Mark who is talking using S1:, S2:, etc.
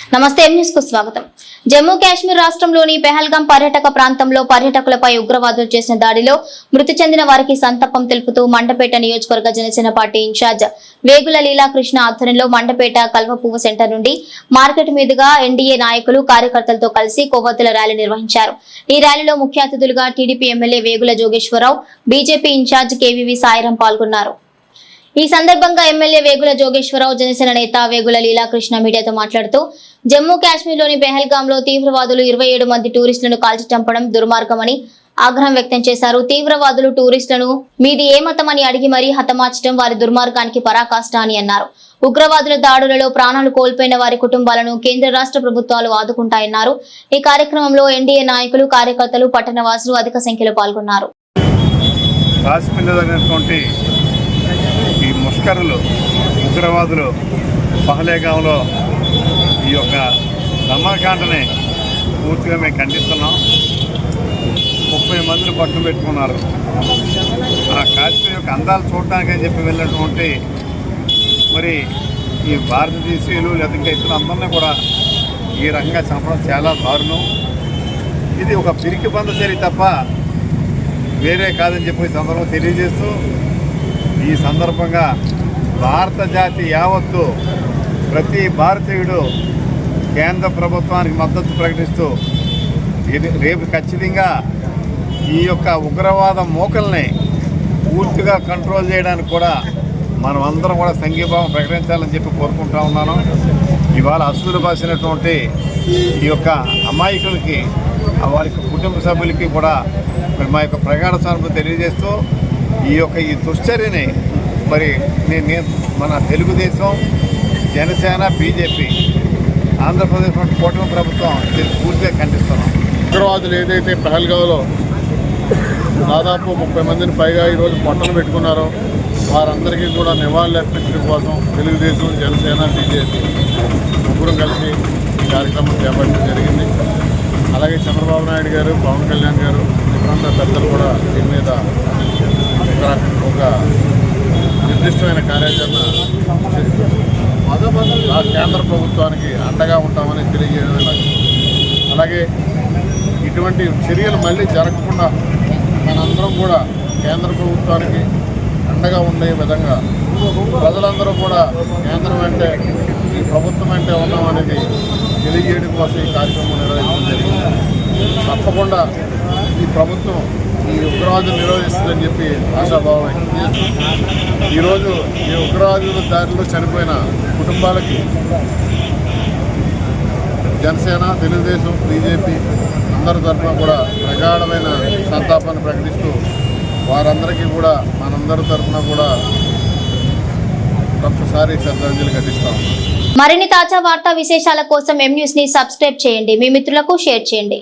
S1: నమస్తే ఎం న్యూస్కు స్వాగతం. జమ్మూ కాశ్మీర్ రాష్ట్రంలోని పెహల్గాం పర్యాటక ప్రాంతంలో పర్యాటకులపై ఉగ్రవాదులు చేసిన దాడిలో మృతి చెందిన వారికి సంతాపం తెలుపుతూ మండపేట నియోజకవర్గ Janasena party in charge Vegula Leelakrishna ఆధ్వర్యంలో మండపేట కల్వపువ్వు సెంటర్ నుండి మార్కెట్ మీదుగా ఎన్డీఏ నాయకులు కార్యకర్తలతో కలిసి కొవ్వొత్తుల ర్యాలీ నిర్వహించారు. ఈ ర్యాలీలో ముఖ్య అతిథులుగా TDP MLA Vegula Jogeswararao BJP in charge KVV Sairam పాల్గొన్నారు. ఈ సందర్భంగా ఎమ్మెల్యే వేగుల జోగేశ్వరరావు జనసేన నేత వేగుల లీలాకృష్ణ మీడియాతో మాట్లాడుతూ జమ్మూ కాశ్మీర్లోని పెహల్గాంలో తీవ్రవాదులు ఇరవై ఏడు మంది టూరిస్టులను కాల్చి చంపడం దుర్మార్గమని ఆగ్రహం వ్యక్తం చేశారు. తీవ్రవాదులు టూరిస్టులను మీది ఏ మతమని అడిగి మరీ హతమార్చడం వారి దుర్మార్గానికి పరాకాష్ట అని అన్నారు. ఉగ్రవాదుల దాడులలో ప్రాణాలు కోల్పోయిన వారి కుటుంబాలను కేంద్ర రాష్ట్ర ప్రభుత్వాలు ఆదుకుంటాయన్నారు. ఈ కార్యక్రమంలో ఎన్డీఏ నాయకులు కార్యకర్తలు పట్టణవాసులు అధిక సంఖ్యలో పాల్గొన్నారు.
S2: కాశ్మీర్లో ఉగ్రవాదులు పహలేగాంలో ఈ యొక్క దమనకాండని పూర్తిగా మేము ఖండిస్తున్నాం. ముప్పై మందిని పట్టు పెట్టుకున్నారు. ఆ కాశ్మీర్ యొక్క అందాలు చూడటానికి అని చెప్పి వెళ్ళినటువంటి మరి ఈ భారతదేశీయులు లేదా ఇంకా ఇతర అందరినీ కూడా ఈ రకంగా చంపడం చాలా దారుణం. ఇది ఒక పిరికి బంద చర్య తప్ప వేరే కాదని చెప్పి సందర్భం తెలియజేస్తూ ఈ సందర్భంగా భారత జాతి యావత్తు ప్రతి భారతీయుడు కేంద్ర ప్రభుత్వానికి మద్దతు ప్రకటిస్తూ ఇది- రేపు ఖచ్చితంగా ఈ యొక్క ఉగ్రవాద మూకల్ని పూర్తిగా కంట్రోల్ చేయడానికి కూడా మనం అందరం కూడా సంఘీభావం ప్రకటించాలని చెప్పి కోరుకుంటా ఉన్నాను. ఇవాళ అసూలు బాసినటువంటి ఈ యొక్క అమాయకులకి వారి కుటుంబ సభ్యులకి కూడా మా యొక్క ప్రగాఢ సానుభూతి తెలియజేస్తూ ఈ యొక్క ఈ దుశ్చర్యని మరి నేను మన తెలుగుదేశం జనసేన బీజేపీ ఆంధ్రప్రదేశ్ వంటి కూటమి ప్రభుత్వం దీన్ని పూర్తిగా ఖండిస్తున్నాం.
S3: ఉగ్రవాదులు ఏదైతే పహల్గావ్లో దాదాపు ముప్పై మందిని పైగా ఈరోజు పొట్టలు పెట్టుకున్నారో వారందరికీ కూడా నివాళులు అర్పించడం కోసం తెలుగుదేశం జనసేన బీజేపీ ముగ్గురు కలిసి ఈ కార్యక్రమం చేపట్టడం జరిగింది. అలాగే చంద్రబాబు నాయుడు గారు పవన్ కళ్యాణ్ గారు ఇతరంతా పెద్దలు కూడా దీని మీద ఒక ఒక నిర్దిష్టమైన కార్యాచరణ కేంద్ర ప్రభుత్వానికి అండగా ఉంటామని తెలియజేయడమే లక్ష్యం అలాగే ఇటువంటి చర్యలు మళ్ళీ జరగకుండా మనందరం కూడా కేంద్ర ప్రభుత్వానికి అండగా ఉండే విధంగా ప్రజలందరూ కూడా కేంద్రం అంటే ఈ ప్రభుత్వం అంటే ఉన్నామనేది తెలియజేయడం కోసం ఈ కార్యక్రమం నిర్వహించడం జరిగింది. తప్పకుండా ఈ ప్రభుత్వం ఈ ఉగ్రవాదులు నిరోధిస్తుందని చెప్పి ఆశాభావం వ్యక్తం చేస్తూ ఈరోజు ఈ ఉగ్రవాదుల దారిలో చనిపోయిన కుటుంబాలకి జనసేన తెలుగుదేశం బీజేపీ అందరి తరఫున కూడా ప్రగాఢమైన సంతాపాన్ని ప్రకటిస్తూ వారందరికీ కూడా మనందరి తరఫున కూడా ఒక్కసారి శ్రద్ధాంజలి ఘటిస్తాం.
S1: మరిన్ని తాజా వార్తా విశేషాల కోసం ఎం న్యూస్ని సబ్స్క్రైబ్ చేయండి. మీ మిత్రులకు షేర్ చేయండి.